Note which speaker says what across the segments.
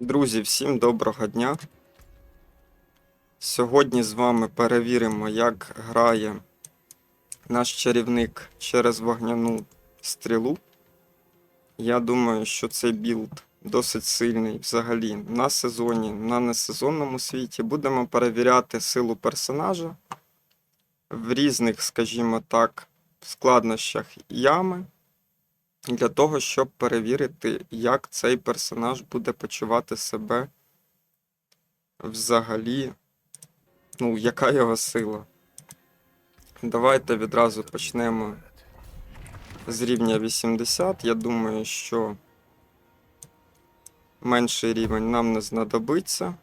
Speaker 1: Друзі, всім доброго дня. Сьогодні з вами перевіримо, як грає наш чарівник через вогняну стрілу. Я думаю, що цей білд досить сильний взагалі на сезоні, на несезонному світі. Будемо перевіряти силу персонажа в різних, скажімо так, складнощах ями для того, щоб перевірити, як цей персонаж буде почувати себе взагалі, ну, яка його сила. Давайте відразу почнемо з рівня 80. Я думаю, що менший рівень нам не знадобиться.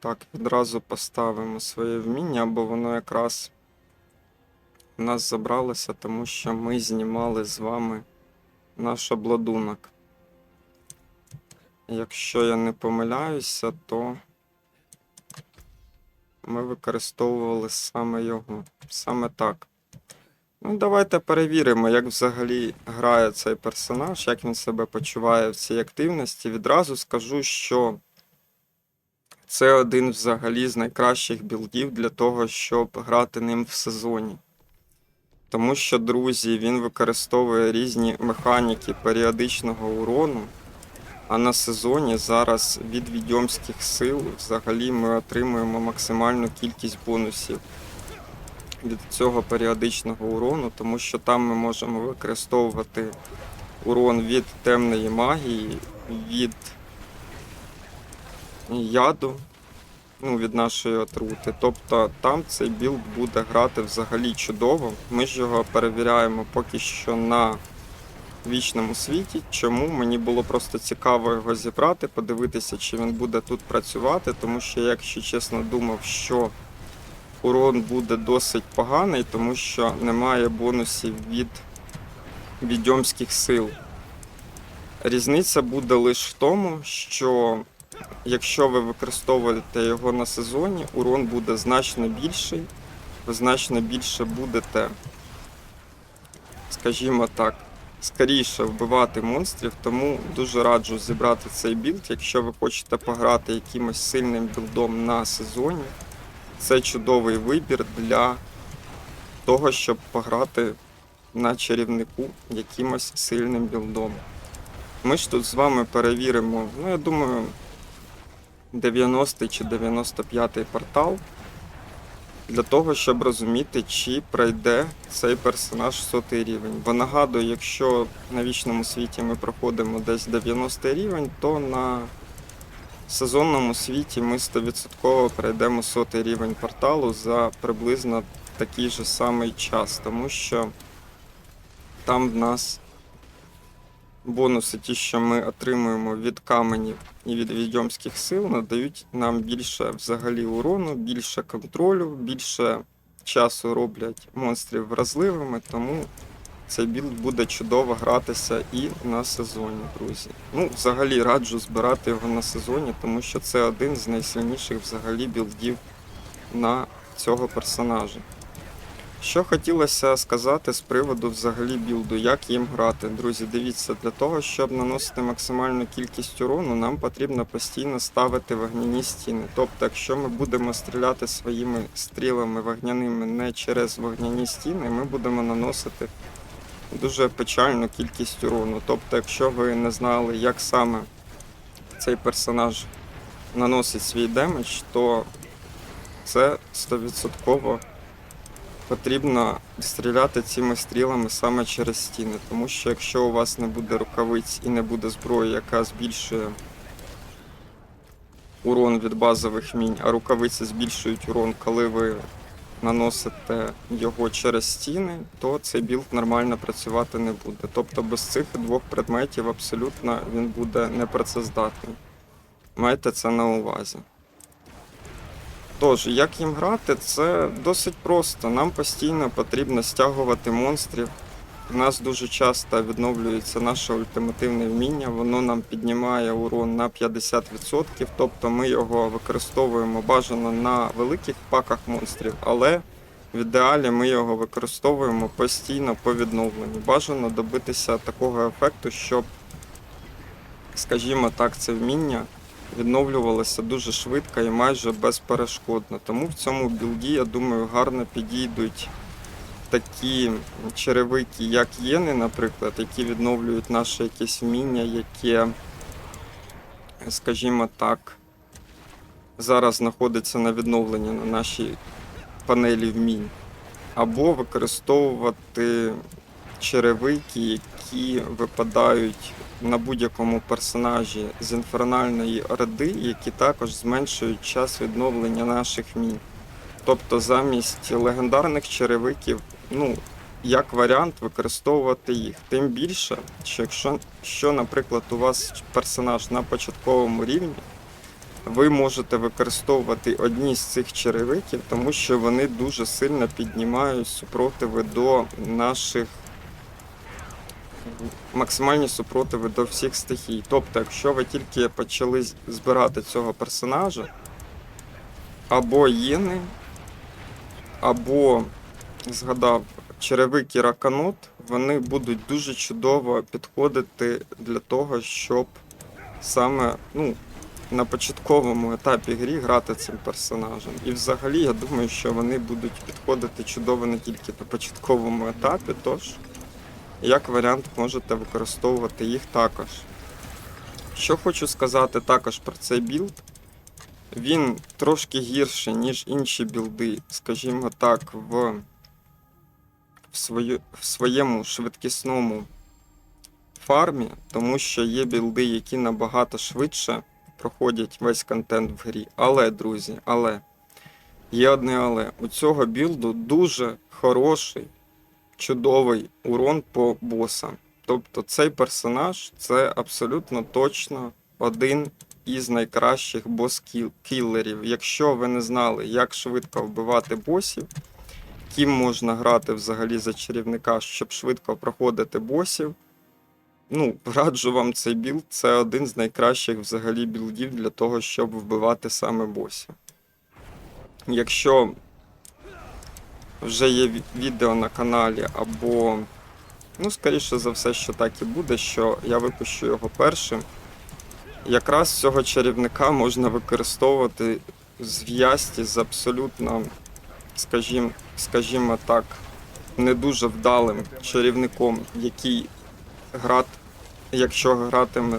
Speaker 1: Так, відразу поставимо своє вміння, бо воно якраз у нас забралося, тому що ми знімали з вами наш обладунок. Якщо я не помиляюся, то ми використовували саме його. Саме так. Ну, давайте перевіримо, як взагалі грає цей персонаж, як він себе почуває в цій активності. Відразу скажу, що це один взагалі з найкращих білдів для того, щоб грати ним в сезоні. Тому що, друзі, він використовує різні механіки періодичного урону. А на сезоні зараз від відьомських сил взагалі ми отримуємо максимальну кількість бонусів від цього періодичного урону, тому що там ми можемо використовувати урон від темної магії, від яду, ну, від нашої отрути. Тобто там цей білд буде грати взагалі чудово. Ми ж його перевіряємо поки що на вічному світі. Чому мені було просто цікаво його зібрати, подивитися, чи він буде тут працювати, тому що, я, якщо чесно, думав, що урон буде досить поганий, тому що немає бонусів від відьомських сил. Різниця буде лише в тому, що якщо ви використовуєте його на сезоні, урон буде значно більший, ви значно більше будете, скажімо так, скоріше вбивати монстрів, тому дуже раджу зібрати цей білд, якщо ви хочете пограти якимось сильним білдом на сезоні. Це чудовий вибір для того, щоб пограти на чарівнику якимось сильним білдом. Ми ж тут з вами перевіримо, ну я думаю, 90 чи 95 портал для того, щоб розуміти, чи пройде цей персонаж сотий рівень. Бо нагадую, якщо на вічному світі ми проходимо десь 90 рівень, то на сезонному світі ми 100% пройдемо сотий рівень порталу за приблизно такий же самий час, тому що там в нас бонуси, ті, що ми отримуємо від каменів і від відьомських сил, надають нам більше взагалі урону, більше контролю, більше часу роблять монстрів вразливими, тому цей білд буде чудово гратися і на сезоні, друзі. Ну, взагалі раджу збирати його на сезоні, тому що це один з найсильніших взагалі білдів на цього персонажа. Що хотілося сказати з приводу взагалі білду, як їм грати. Друзі, дивіться, для того, щоб наносити максимальну кількість урону, нам потрібно постійно ставити вогняні стіни. Тобто, якщо ми будемо стріляти своїми стрілами вогняними не через вогняні стіни, ми будемо наносити дуже печальну кількість урону. Тобто, якщо ви не знали, як саме цей персонаж наносить свій демедж, то це 100% потрібно стріляти цими стрілами саме через стіни. Тому що якщо у вас не буде рукавиць і не буде зброї, яка збільшує урон від базових мінь, а рукавиці збільшують урон, коли ви наносите його через стіни, то цей білд нормально працювати не буде. Тобто без цих двох предметів абсолютно він буде непрацездатний. Майте це на увазі. Тож, як їм грати, це досить просто. Нам постійно потрібно стягувати монстрів. У нас дуже часто відновлюється наше ультимативне вміння, воно нам піднімає урон на 50%, тобто ми його використовуємо бажано на великих паках монстрів, але В ідеалі ми його використовуємо постійно по відновленню. Бажано добитися такого ефекту, щоб, скажімо так, це вміння відновлювалося дуже швидко і майже безперешкодно. Тому в цьому білді, я думаю, гарно підійдуть такі черевики, як єни, наприклад, які відновлюють наше якесь вміння, яке, скажімо так, зараз знаходиться на відновленні на нашій панелі вмінь. Або використовувати черевики, які випадають на будь-якому персонажі з інфернальної орди, які також зменшують час відновлення наших вмінь. Тобто замість легендарних черевиків, ну, як варіант використовувати їх. Тим більше, що якщо, що, наприклад, у вас персонаж на початковому рівні, ви можете використовувати одні з цих черевиків, тому що вони дуже сильно піднімають супротиви до наших максимальні супротиви до всіх стихій. Тобто, якщо ви тільки почали збирати цього персонажа, або єни, або згадав черевики раканот, вони будуть дуже чудово підходити для того, щоб саме ну, на початковому етапі грі грати цим персонажем. І взагалі я думаю, що вони будуть підходити чудово не тільки на початковому етапі, тож як варіант можете використовувати їх також. Що хочу сказати також про цей білд. Він трошки гірший, ніж інші білди, скажімо так, в, в, свою, в своєму швидкісному фармі, тому що є білди, які набагато швидше проходять весь контент в грі. Але, друзі, але є одне але. У цього білду дуже хороший, чудовий урон по босам. Тобто цей персонаж це абсолютно точно один із найкращих бос-кіллерів. Якщо ви не знали, як швидко вбивати босів, ким можна грати взагалі за чарівника, щоб швидко проходити босів. Ну, раджу вам цей білд, це один з найкращих взагалі білдів для того, щоб вбивати саме босів. Якщо вже є відео на каналі, або, ну, скоріше за все, що так і буде, що я випущу його першим. Якраз цього чарівника можна використовувати зв'язці з абсолютно, скажімо, скажімо так, не дуже вдалим чарівником, який грат, якщо гратиме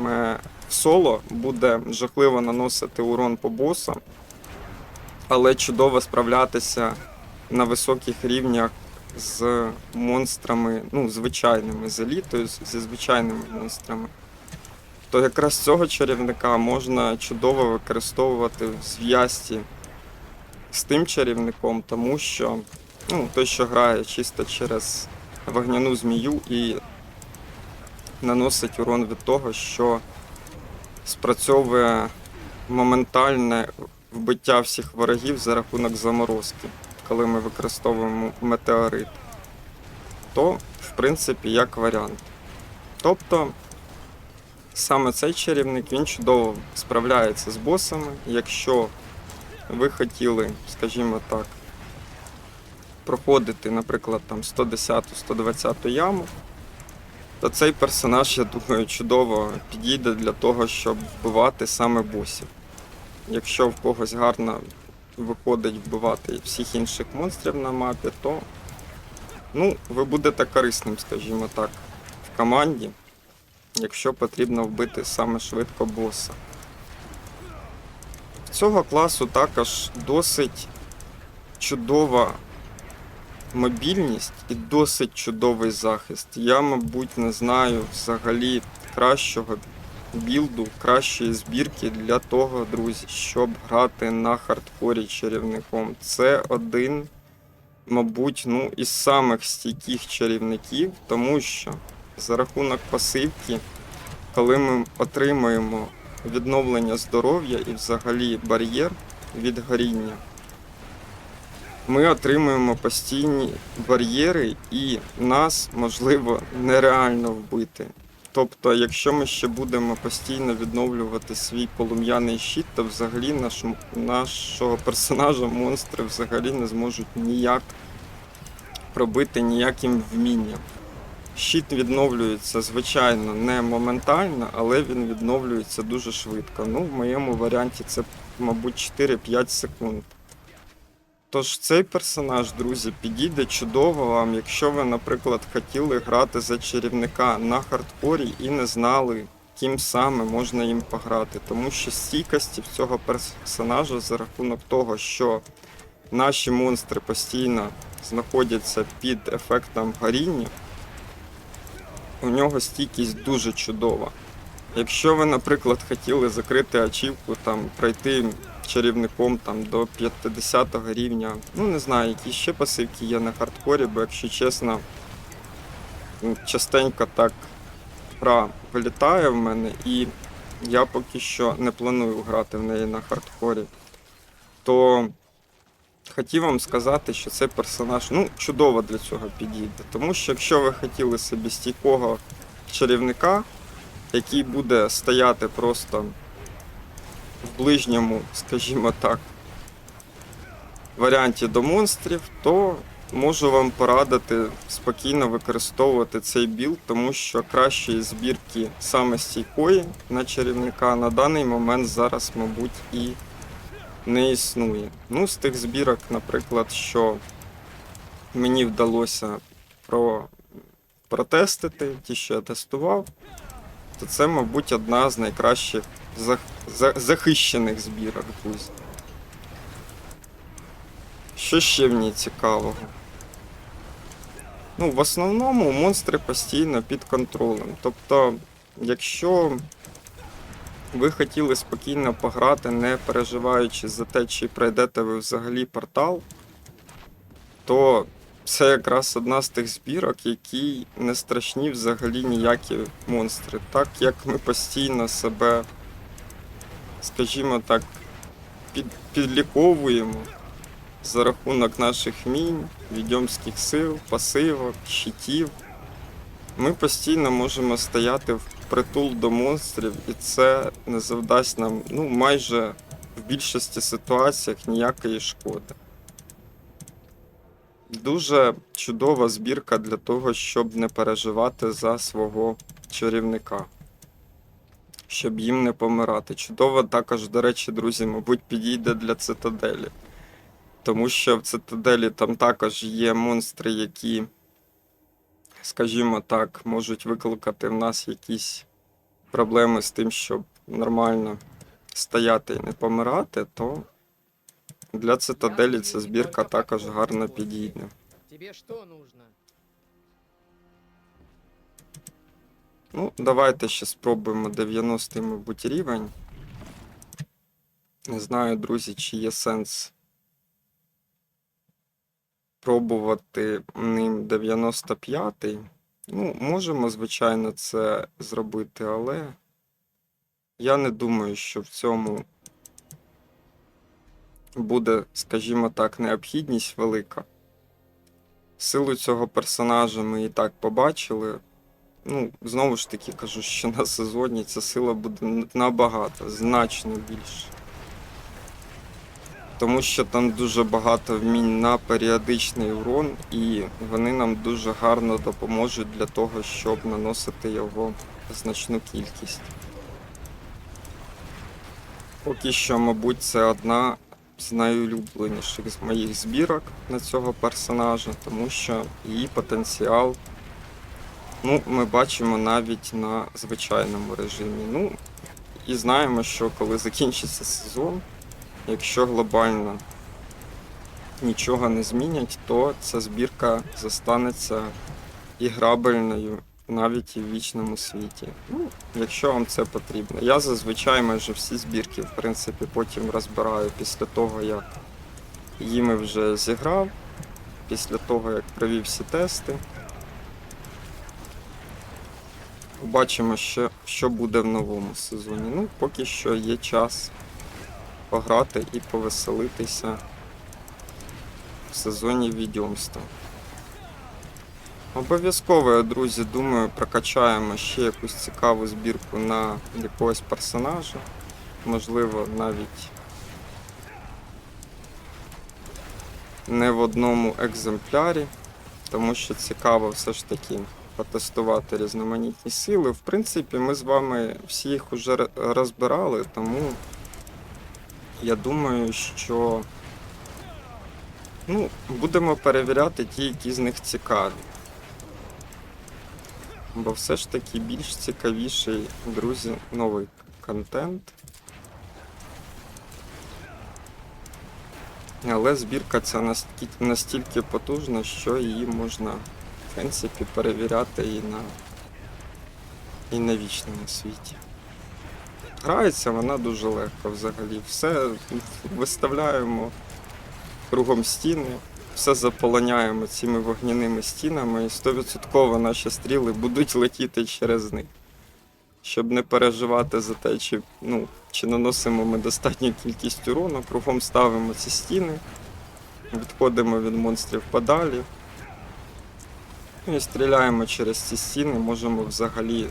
Speaker 1: в соло, буде жахливо наносити урон по босам, але чудово справлятися на високих рівнях з монстрами, ну, звичайними, з елітою, зі звичайними монстрами. То якраз цього чарівника можна чудово використовувати в зв'язці з тим чарівником, тому що ну, той, що грає чисто через вогняну змію і наносить урон від того, що спрацьовує моментальне вбиття всіх ворогів за рахунок заморозки, коли ми використовуємо метеорит. То, в принципі, як варіант. Тобто, саме цей чарівник він чудово справляється з босами. Якщо ви хотіли, скажімо так, проходити, наприклад, там 110-120 яму, то цей персонаж, я думаю, чудово підійде для того, щоб вбивати саме босів. Якщо в когось гарно виходить вбивати всіх інших монстрів на мапі, то ну, ви будете корисним, скажімо так, в команді, якщо потрібно вбити саме швидко боса. В цього класу також досить чудова мобільність і досить чудовий захист. Я, мабуть, не знаю взагалі кращого білду, кращої збірки для того, друзі, щоб грати на хардкорі чарівником. Це один, мабуть, ну, із самих стійких чарівників, тому що за рахунок пасивки, коли ми отримуємо відновлення здоров'я і взагалі бар'єр від горіння, ми отримуємо постійні бар'єри, і нас можливо нереально вбити. Тобто, якщо ми ще будемо постійно відновлювати свій полум'яний щит, то взагалі наш, нашого персонажа монстри взагалі не зможуть ніяк пробити ніяким вмінням. Щит відновлюється, звичайно, не моментально, але він відновлюється дуже швидко. Ну, в моєму варіанті це, мабуть, 4-5 секунд. Тож цей персонаж, друзі, підійде чудово вам, якщо ви, наприклад, хотіли грати за чарівника на хардкорі і не знали, ким саме можна їм пограти. Тому що стійкості в цього персонажа за рахунок того, що наші монстри постійно знаходяться під ефектом горіння, у нього стійкість дуже чудова. Якщо ви, наприклад, хотіли закрити ачівку, там пройти чарівником там до 50 рівня, ну не знаю, які ще пасивки є на хардкорі, бо якщо чесно, частенько так гра вилітає в мене, і я поки що не планую грати в неї на хардкорі, то хотів вам сказати, що цей персонаж ну, чудово для цього підійде. Тому що якщо ви хотіли собі стійкого чарівника, який буде стояти просто в ближньому, скажімо так, варіанті до монстрів, то можу вам порадити спокійно використовувати цей білд, тому що кращої збірки саме стійкої на чарівника на даний момент зараз, мабуть, і не існує. Ну, з тих збірок, наприклад, що мені вдалося про... протестити, ті, що я тестував, то це, мабуть, одна з найкращих зах... за- захищених збірок, друзі. Що ще в ній цікавого? Ну, в основному монстри постійно під контролем. Тобто, якщо ви хотіли спокійно пограти, не переживаючи за те, чи пройдете ви взагалі портал, то це якраз одна з тих збірок, які не страшні взагалі ніякі монстри. Так як ми постійно себе, скажімо так, під, підліковуємо за рахунок наших вмінь, відьомських сил, пасивок, щитів. Ми постійно можемо стояти в притул до монстрів, і це не завдасть нам ну, майже в більшості ситуаціях ніякої шкоди. Дуже чудова збірка для того, щоб не переживати за свого чарівника. Щоб їм не помирати. Чудово також, до речі, друзі, мабуть, підійде для цитаделі. Тому що в цитаделі там також є монстри, які, скажімо так, можуть викликати в нас якісь проблеми з тим, щоб нормально стояти і не помирати, то для цитаделі ця збірка також гарно підійде.
Speaker 2: Тебе что нужно?
Speaker 1: Ну, давайте ще спробуємо 90-й, мабуть, рівень. Не знаю, друзі, чи є сенс пробувати ним 95-й. Ну, можемо, звичайно, це зробити, але я не думаю, що в цьому буде, скажімо так, необхідність велика. Силу цього персонажа ми і так побачили. Ну, знову ж таки кажу, що на сезоні ця сила буде набагато, значно більше. Тому що там дуже багато вмінь на періодичний урон, і вони нам дуже гарно допоможуть для того, щоб наносити його значну кількість. Поки що, мабуть, це одна з найулюбленіших з моїх збірок на цього персонажа, тому що її потенціал Ну, ми бачимо навіть на звичайному режимі. Ну, і знаємо, що коли закінчиться сезон, якщо глобально нічого не змінять, то ця збірка застанеться іграбельною навіть і в вічному світі. Ну, якщо вам це потрібно. Я зазвичай майже всі збірки, в принципі, потім розбираю після того, як їми вже зіграв, після того, як провів всі тести. Побачимо, що, що буде в новому сезоні. Ну, поки що є час пограти і повеселитися в сезоні відьомства. Обов'язково, друзі, думаю, прокачаємо ще якусь цікаву збірку на якогось персонажа. Можливо, навіть не в одному екземплярі, тому що цікаво все ж таки потестувати різноманітні сили. В принципі, ми з вами всі їх уже розбирали, тому я думаю, що ну, будемо перевіряти ті, які з них цікаві. Бо все ж таки більш цікавіший, друзі, новий контент. Але збірка ця настільки потужна, що її можна, в принципі, перевіряти і на, і на вічному світі. Грається вона дуже легко взагалі. Все виставляємо кругом стіни, все заполоняємо цими вогняними стінами, і 100% наші стріли будуть летіти через них. Щоб не переживати за те, чи, ну, чи наносимо ми достатню кількість урону, кругом ставимо ці стіни, відходимо від монстрів подалі. І стріляємо через ці стіни, можемо взагалі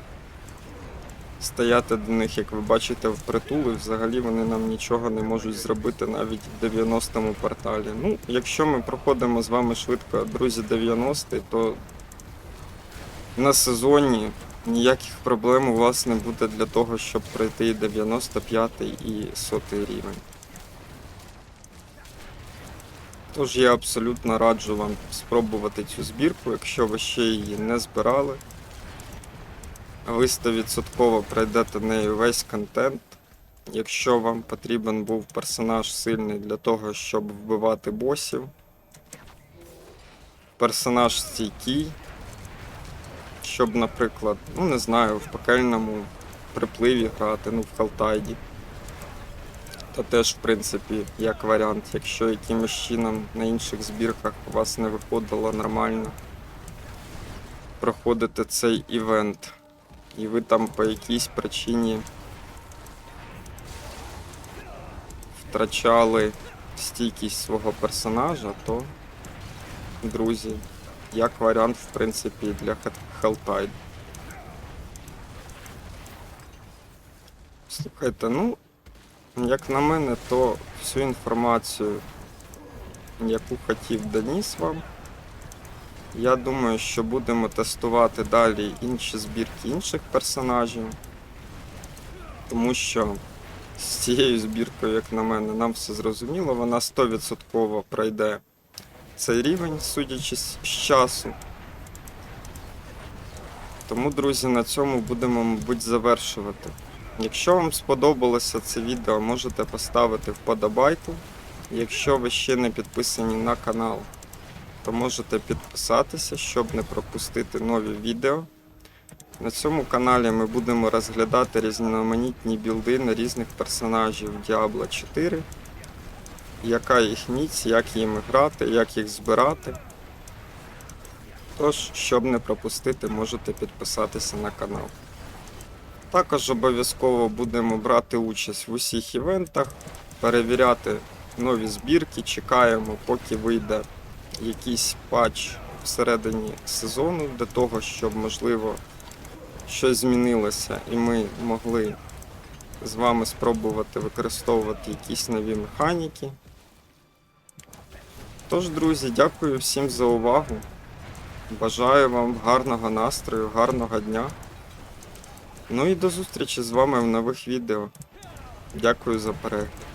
Speaker 1: стояти до них, як ви бачите, впритул, і взагалі вони нам нічого не можуть зробити навіть в 90-му порталі. Ну, якщо ми проходимо з вами швидко, друзі, 90-й, то на сезоні ніяких проблем у вас не буде для того, щоб пройти і 95 і 100 рівень. Тож я абсолютно раджу вам спробувати цю збірку, якщо ви ще її не збирали. Ви 100% пройдете нею весь контент. Якщо вам потрібен був персонаж сильний для того, щоб вбивати босів, персонаж стійкий, щоб, наприклад, ну не знаю, в пекельному припливі грати, ну в Халтайді. То теж, в принципі, як варіант, якщо якимось чином на інших збірках у вас не виходило нормально проходити цей івент, і ви там по якійсь причині втрачали стійкість свого персонажа, то, друзі, як варіант, в принципі, для Helltide. Слухайте, ну, як на мене, то всю інформацію, яку хотів, доніс вам. Я думаю, що будемо тестувати далі інші збірки інших персонажів. Тому що з цією збіркою, як на мене, нам все зрозуміло, вона 100% пройде цей рівень, судячи з часу. Тому, друзі, на цьому будемо, мабуть, завершувати. Якщо вам сподобалося це відео, можете поставити вподобайку. Якщо ви ще не підписані на канал, то можете підписатися, щоб не пропустити нові відео. На цьому каналі ми будемо розглядати різноманітні білди на різних персонажів Diablo 4, яка їх міць, як їм грати, як їх збирати. Тож, щоб не пропустити, можете підписатися на канал. Також обов'язково будемо брати участь в усіх івентах, перевіряти нові збірки, чекаємо, поки вийде якийсь патч всередині сезону для того, щоб можливо щось змінилося і ми могли з вами спробувати використовувати якісь нові механіки. Тож, друзі, дякую всім за увагу. Бажаю вам гарного настрою, гарного дня. Ну і до зустрічі з вами в нових відео. Дякую за перегляд.